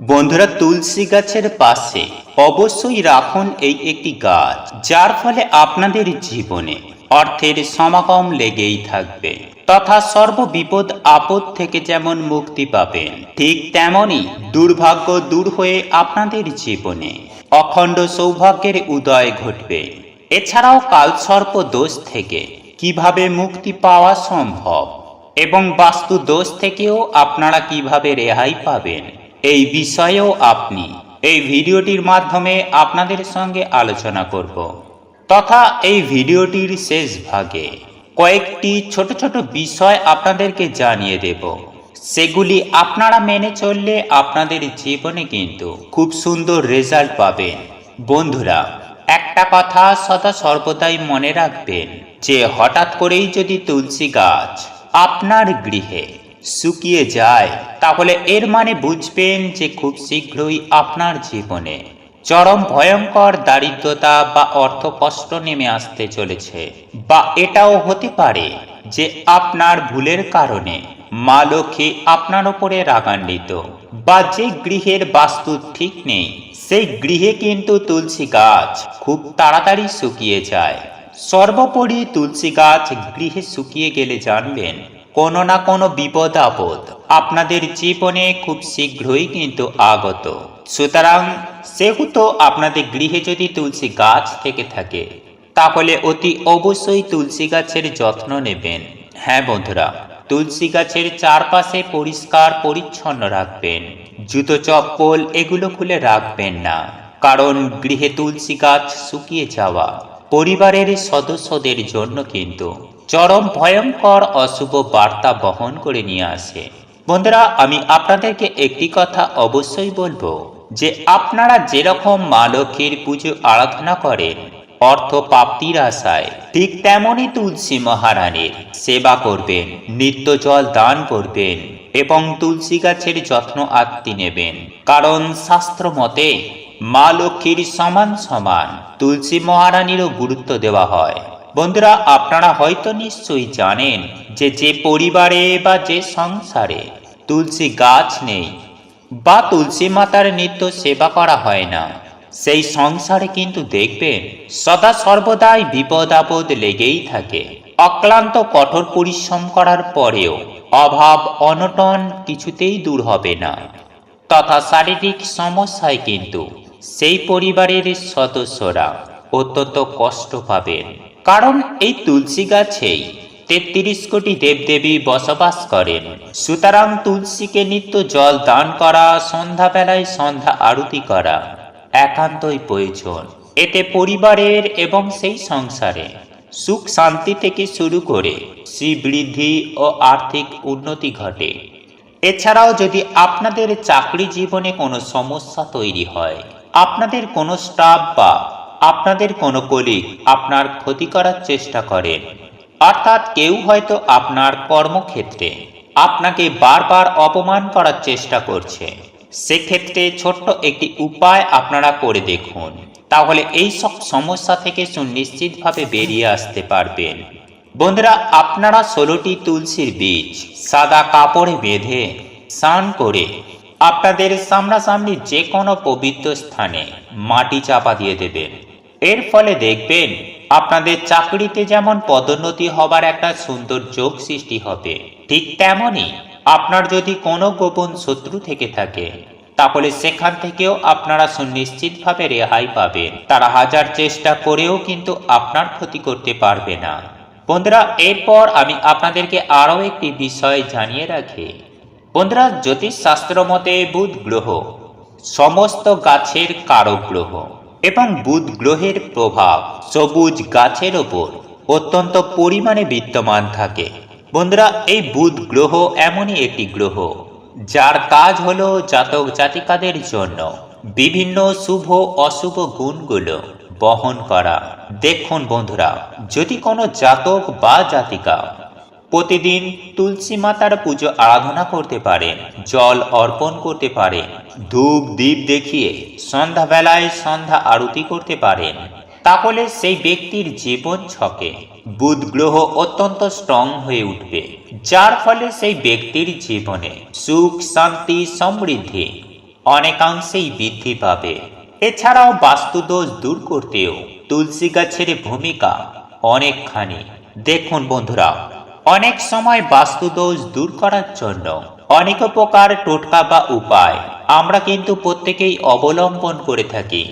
বন্ধুরা তুলসী গাছের পাশে অবশ্যই রাখুন এই একটি গাছ, যার ফলে আপনাদের জীবনে অর্থের সমাগম লেগেই থাকবে। তথা সর্ববিপদ আপদ থেকে যেমন মুক্তি পাবেন, ঠিক তেমনই দুর্ভাগ্য দূর হয়ে আপনাদের জীবনে অখণ্ড সৌভাগ্যের উদয় ঘটবে। এছাড়াও কালসর্প দোষ থেকে কীভাবে মুক্তি পাওয়া সম্ভব এবং বাস্তু দোষ থেকেও আপনারা কীভাবে রেহাই পাবেন এই বিষয়েও আপনি এই ভিডিওটির মাধ্যমে আপনাদের সঙ্গে আলোচনা করব। তথা এই ভিডিওটির শেষ ভাগে কয়েকটি ছোট ছোট বিষয় আপনাদেরকে জানিয়ে দেব। সেগুলি আপনারা মেনে চললে আপনাদের জীবনে কিন্তু খুব সুন্দর রেজাল্ট পাবেন। বন্ধুরা, একটা কথা সদা সর্বদাই মনে রাখবেন যে হঠাৎ করেই যদি তুলসী গাছ আপনার গৃহে শুকিয়ে যায়, তাহলে এর মানে বুঝবেন যে খুব শীঘ্রই আপনার জীবনে চরম ভয়ঙ্কর দারিদ্রতা বা অর্থ কষ্ট নেমে আসতে চলেছে। বা এটাও হতে পারে যে আপনার ভুলের কারণে মা লক্ষ্মী আপনার ওপরে রাগান্বিত। বা যে গৃহের বাস্তু ঠিক নেই, সেই গৃহে কিন্তু তুলসী গাছ খুব তাড়াতাড়ি শুকিয়ে যায়। সর্বোপরি তুলসী গাছ গৃহে শুকিয়ে গেলে জানবেন কোনো না কোনো বিপদ আপদ আপনাদের জীবনে খুব শীঘ্রই কিন্তু আগত। সুতরাং সেহেতু আপনাদের গৃহে যদি তুলসী গাছ থেকে থাকে, তাহলে অতি অবশ্যই তুলসী গাছের যত্ন নেবেন। হ্যাঁ বন্ধুরা, তুলসী গাছের চারপাশে পরিষ্কার পরিচ্ছন্ন রাখবেন। জুতো চপ্পল এগুলো খুলে রাখবেন না। কারণ গৃহে তুলসী গাছ শুকিয়ে যাওয়া পরিবারের সদস্যদের জন্য কিন্তু চরম ভয়ঙ্কর অশুভ বার্তা বহন করে নিয়ে আসে। বন্ধুরা, আমি আপনাদেরকে একটি কথা অবশ্যই বলব যে আপনারা যেরকম মা লক্ষ্মীর পুজো আরাধনা করেন, অর্থ প্রাপ্তির আশায়, ঠিক তেমনই তুলসী মহারানীর সেবা করবেন, নিত্য জল দান করবেন এবং তুলসী গাছের যত্ন আত্মি নেবেন। কারণ শাস্ত্র মতে মা লক্ষ্মীর সমান সমান তুলসী মহারানীরও গুরুত্ব দেওয়া হয়। বন্ধুরা, আপনারা হয়তো নিশ্চয়ই জানেন যে যে পরিবারে বা যে সংসারে তুলসী গাছ নেই বা তুলসী মাতার নিত্য সেবা করা হয় না, সেই সংসারে কিন্তু দেখবেন সদা সর্বদাই বিপদ আপদ লেগেই থাকে। অক্লান্ত কঠোর পরিশ্রম করার পরেও অভাব, অনটন কিছুতেই দূর হবে না। তথা শারীরিক সমস্যায় কিন্তু সেই পরিবারের সদস্যরা অত্যন্ত কষ্ট পাবেন। কারণ এই তুলসী গাছেই তেত্রিশ কোটি দেবদেবী বসবাস করেন। সুতরাং তুলসীকে নিত্য জল দান করা, সন্ধ্যাবেলায় সন্ধ্যা আরতি করা একান্তই প্রয়োজন। এতে পরিবারের এবং সেই সংসারে সুখ শান্তি থেকে শুরু করে শ্রীবৃদ্ধি ও আর্থিক উন্নতি ঘটে। এছাড়াও যদি আপনাদের চাকরি জীবনে কোনো সমস্যা তৈরি হয়, আপনাদের কোনো স্টাফ বা আপনাদের কোনো কলিগ আপনার ক্ষতি করার চেষ্টা করেন অর্থাৎ কেউ হয়তো আপনার কর্মক্ষেত্রে আপনাকে বারবার অপমান করার চেষ্টা করছে। সেক্ষেত্রে ছোট্ট একটি উপায় আপনারা করে দেখুন। তাহলে এই সব সমস্যা থেকে সুনিশ্চিতভাবে বেরিয়ে আসতে পারবেন। বন্ধুরা, আপনারা ষোলোটি তুলসীর বীজ সাদা কাপড়ে বেঁধে স্নান করে আপনাদের সামনাসামনি যে কোনো পবিত্র স্থানে মাটি চাপা দিয়ে দেবেন। এর ফলে দেখবেন, আপনাদের চাকরিতে যেমন পদোন্নতি হবার একটা সুন্দর যোগ সৃষ্টি হবে, ঠিক তেমনই আপনার যদি কোনো গোপন শত্রু থেকে থাকে, তাহলে সেখান থেকেও আপনারা সুনিশ্চিতভাবে রেহাই পাবেন। তারা হাজার চেষ্টা করেও কিন্তু আপনার ক্ষতি করতে পারবে না। বন্ধুরা, এরপর আমি আপনাদেরকে আরও একটি বিষয় জানিয়ে রাখি। বন্ধুরা, জ্যোতিষশাস্ত্র মতে বুধ গ্রহ, সমস্ত গাছের কারক গ্রহ। এবং বুধ গ্রহের প্রভাব সবুজ গাছের ওপর অত্যন্ত পরিমাণে বিদ্যমান থাকে। বন্ধুরা, এই বুধ গ্রহ এমনই একটি গ্রহ, যার কাজ হলো জাতক জাতিকাদের জন্য বিভিন্ন শুভ, অশুভ গুণগুলো বহন করা। দেখুন বন্ধুরা, যদি কোনো জাতক বা জাতিকা প্রতিদিন তুলসী মাতার পুজো আরাধনা করতে পারেন জল অর্পণ করতে পারেন ধূপ দ্বীপ দেখিয়ে সন্ধ্যাবেলায় সন্ধ্যা আরতি করতে পারেন তাহলে সেই ব্যক্তির জীবন ছকে। বুধ গ্রহ অত্যন্ত স্ট্রং হয়ে উঠবে, যার ফলে সেই ব্যক্তির জীবনে সুখ, শান্তি, সমৃদ্ধি অনেকাংশেই বৃদ্ধি পাবে। এছাড়াও বাস্তুদোষ দূর করতেও তুলসী গাছের ভূমিকা অনেকখানি। দেখুন বন্ধুরা অনেক সময় বাস্তুদোষ দূর করার জন্য অনেক প্রকার টোটকা বা উপায় আমরা কিন্তু প্রত্যেকেই অবলম্বন করে থাকি।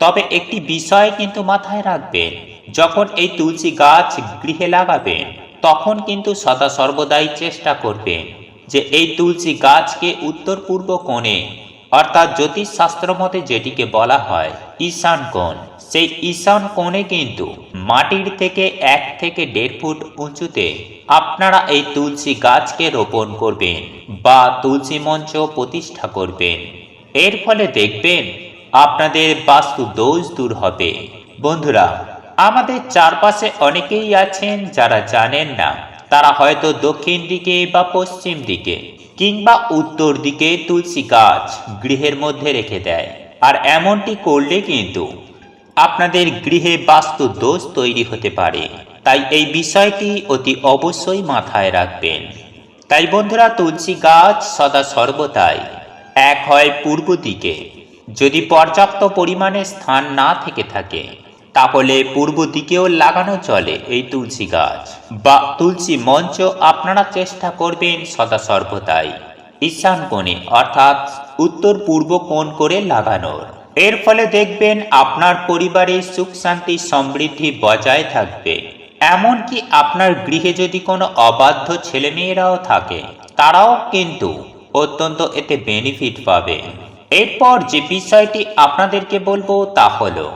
তবে একটি বিষয় কিন্তু মাথায় রাখবেন, যখন এই তুলসী গাছ গৃহে লাগাবেন, তখন কিন্তু সদা সর্বদাই চেষ্টা করবেন যে এই তুলসী গাছকে উত্তর পূর্ব কোণে অর্থাৎ জ্যোতিষ শাস্ত্র মতে যেটিকে বলা হয় ঈশান কোণ। সেই ঈশান কোণে কিন্তু মাটির থেকে এক থেকে দেড় ফুট উঁচুতে আপনারা এই তুলসী গাছকে রোপণ করবেন বা তুলসী মঞ্চ প্রতিষ্ঠা করবেন। এর ফলে দেখবেন আপনাদের বাস্তু দোষ দূর হবে। বন্ধুরা, আমাদের চারপাশে অনেকেই আছেন যারা জানেন না, তারা হয়তো দক্ষিণ দিকে বা পশ্চিম দিকে। কিংবা উত্তর দিকে তুলসী গাছ গৃহের মধ্যে রেখে দেয়। আর এমনটি করলে কিন্তু আপনাদের গৃহে বাস্তু দোষ তৈরি হতে পারে। তাই এই বিষয়টি অতি অবশ্যই মাথায় রাখবেন। তাই বন্ধুরা, তুলসী গাছ সদা সর্বদাই এক হয় পূর্ব দিকে। যদি পর্যাপ্ত পরিমাণে স্থান না থেকে থাকে তাহলে পূর্ব দিকেও লাগানো চলে এই তুলসী গাছ। বা তুলসী মঞ্চ আপনারা চেষ্টা করবেন সদা সর্বদাই। ঈশান কোণে, অর্থাৎ উত্তর পূর্ব কোণ করে লাগানোর। এর ফলে দেখবেন আপনার পরিবারে সুখ শান্তি সমৃদ্ধি বজায় থাকবে। এমনকি আপনার গৃহে যদি কোনো অবাধ্য ছেলেমেয়েরাও থাকে, তারাও কিন্তু অত্যন্ত এতে বেনিফিট পাবে এরপর যে বিষয়টি আপনাদেরকে বলব তা হলো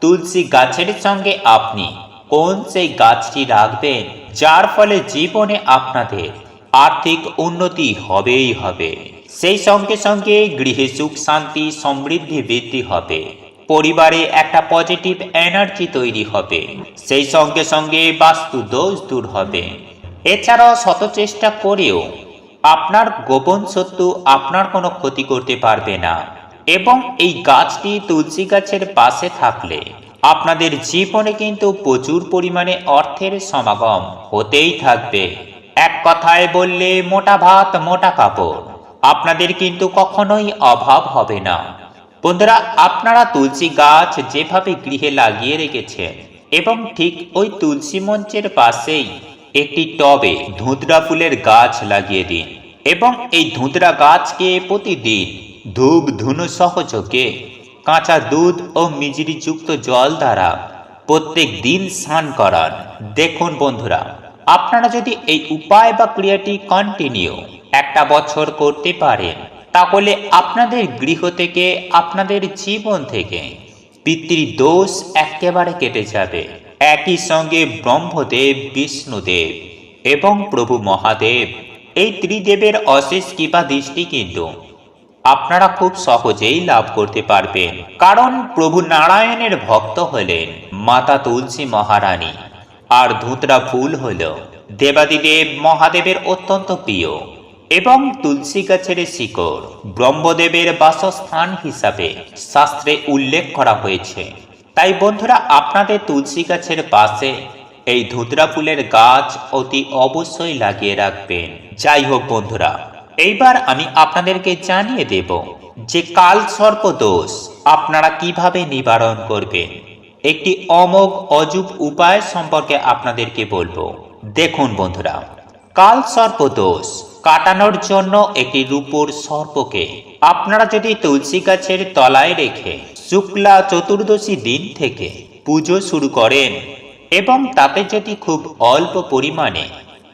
তুলসী গাছের সঙ্গে আপনি কোন সেই গাছটি রাখবেন, যার ফলে জীবনে আপনাদের আর্থিক উন্নতি হবেই হবে। সেই সঙ্গে সঙ্গে গৃহে সুখ, শান্তি, সমৃদ্ধি বৃদ্ধি হবে। পরিবারে একটা পজিটিভ এনার্জি তৈরি হবে। সেই সঙ্গে সঙ্গে বাস্তু দোষ দূর হবে। এছাড়াও শত চেষ্টা করেও আপনার গোপন শত্রু আপনার কোনো ক্ষতি করতে পারবে না। এবং এই গাছটি তুলসী গাছের পাশে থাকলে আপনাদের জীবনে কিন্তু প্রচুর পরিমাণে অর্থের সমাগম হতেই থাকবে। এক কথায় বললে মোটা ভাত, মোটা কাপড়। আপনাদের কিন্তু কখনোই অভাব হবে না। বন্ধুরা, আপনারা তুলসী গাছ যেভাবে গৃহে লাগিয়ে রেখেছেন এবং ঠিক ওই তুলসী মঞ্চের পাশেই একটি টবে ধুতরা ফুলের গাছ লাগিয়ে দিন এবং এই ধুতরা গাছকে প্রতিদিন ধূপ ধুনো সহযোগে কাঁচা দুধ ও মিজরিযুক্ত জল দ্বারা প্রত্যেক দিন স্নান করান। দেখুন বন্ধুরা, আপনারা যদি এই উপায় বা ক্রিয়াটি কন্টিনিউ একটা বছর করতে পারেন, তাহলে আপনাদের গৃহ থেকে, আপনাদের জীবন থেকে পিতৃদোষ একেবারে কেটে যাবে। একই সঙ্গে ব্রহ্মদেব, বিষ্ণুদেব এবং প্রভু মহাদেব, এই ত্রিদেবের অশেষ কৃপা দৃষ্টি কিন্তু আপনারা খুব সহজেই লাভ করতে পারবেন। কারণ প্রভু নারায়ণের ভক্ত হলেন মাতা তুলসী মহারানী, আর ধুতরা ফুল হল দেবাদিদেব মহাদেবের অত্যন্ত প্রিয় এবং তুলসী গাছের শিকড় ব্রহ্মদেবের বাসস্থান হিসাবে শাস্ত্রে উল্লেখ করা হয়েছে। তাই বন্ধুরা, আপনাদের তুলসী গাছের পাশে এই ধুতরা ফুলের গাছ অতি অবশ্যই লাগিয়ে রাখবেন। যাই হোক বন্ধুরা এইবার আমি আপনাদেরকে জানিয়ে দেব যে কাল সর্প দোষ আপনারা কীভাবে নিবারণ করবেন। একটি অমোঘ অজুব উপায় সম্পর্কে আপনাদেরকে বলব। দেখুন বন্ধুরা কাল সর্প দোষ কাটানোর জন্য একটি রূপোর সর্পকে আপনারা যদি তুলসী গাছের তলায় রেখে শুক্লা চতুর্দশী দিন থেকে পুজো শুরু করেন এবং তাতে যদি খুব অল্প পরিমাণে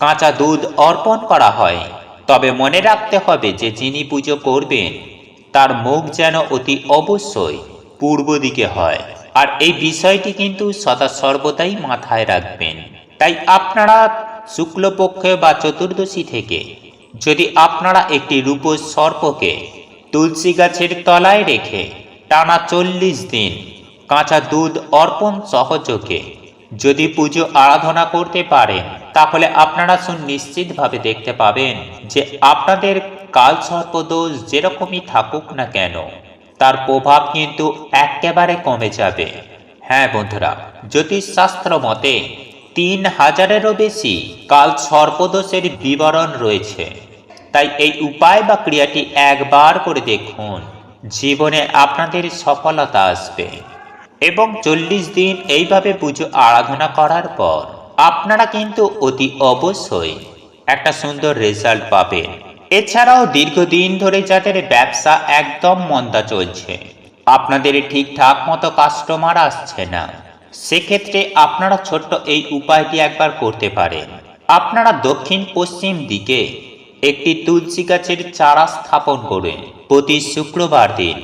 কাঁচা দুধ অর্পণ করা হয় তবে মনে রাখতে হবে যে যিনি পুজো করবেন, তার মুখ যেন অতি অবশ্যই পূর্ব দিকে হয়। আর এই বিষয়টি কিন্তু সদা সর্বদাই মাথায় রাখবেন। তাই আপনারা শুক্লপক্ষে বা চতুর্দশী থেকে যদি আপনারা একটি রূপোর সর্পকে তুলসী গাছের তলায় রেখে টানা চল্লিশ দিন কাঁচা দুধ অর্পণ সহযোগে যদি পুজো আরাধনা করতে পারেন, তাহলে আপনারা সুনিশ্চিতভাবে দেখতে পাবেন যে আপনাদের কাল সর্পদোষ যেরকমই থাকুক না কেন, তার প্রভাব কিন্তু একেবারে কমে যাবে। হ্যাঁ বন্ধুরা জ্যোতিষশাস্ত্র মতে তিন হাজারেরও বেশি কাল সর্পদোষের বিবরণ রয়েছে, তাই এই উপায় বা ক্রিয়াটি একবার করে দেখুন, জীবনে আপনাদের সফলতা আসবে। এবং চল্লিশ দিন এইভাবে পুজো আরাধনা করার পর আপনারা কিন্তু অতি অবশ্যই একটা সুন্দর রেজাল্ট পাবেন। এছাড়াও দীর্ঘদিন ধরে যাদের ব্যবসা একদম মন্দা চলছে, আপনাদের ঠিকঠাক মতো কাস্টমার আসছে না, সেক্ষেত্রে আপনারা ছোট্ট এই উপায়টি একবার করতে পারেন। আপনারা দক্ষিণ পশ্চিম দিকে একটি তুলসী গাছের চারা স্থাপন করুন প্রতি শুক্রবার দিন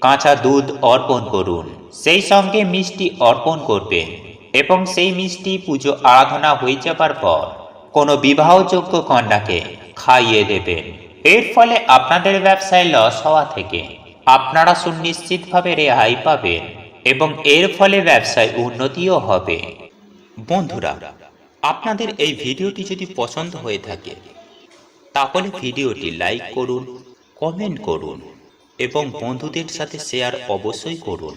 কাঁচা দুধ অর্পণ করুন। সেই সঙ্গে মিষ্টি অর্পণ করবেন এবং সেই মিষ্টি পুজো আরাধনা হয়ে যাবার পর কোনো বিবাহযোগ্য কন্যাকে খাইয়ে দেবেন এর ফলে আপনাদের ব্যবসায় লস হওয়া থেকে আপনারা সুনিশ্চিতভাবে রেহাই পাবেন এবং এর ফলে ব্যবসায় উন্নতিও হবে। বন্ধুরা, আপনাদের এই ভিডিওটি যদি পছন্দ হয়ে থাকে, তাহলে ভিডিওটি লাইক করুন, কমেন্ট করুন এবং বন্ধুদের সাথে শেয়ার অবশ্যই করুন।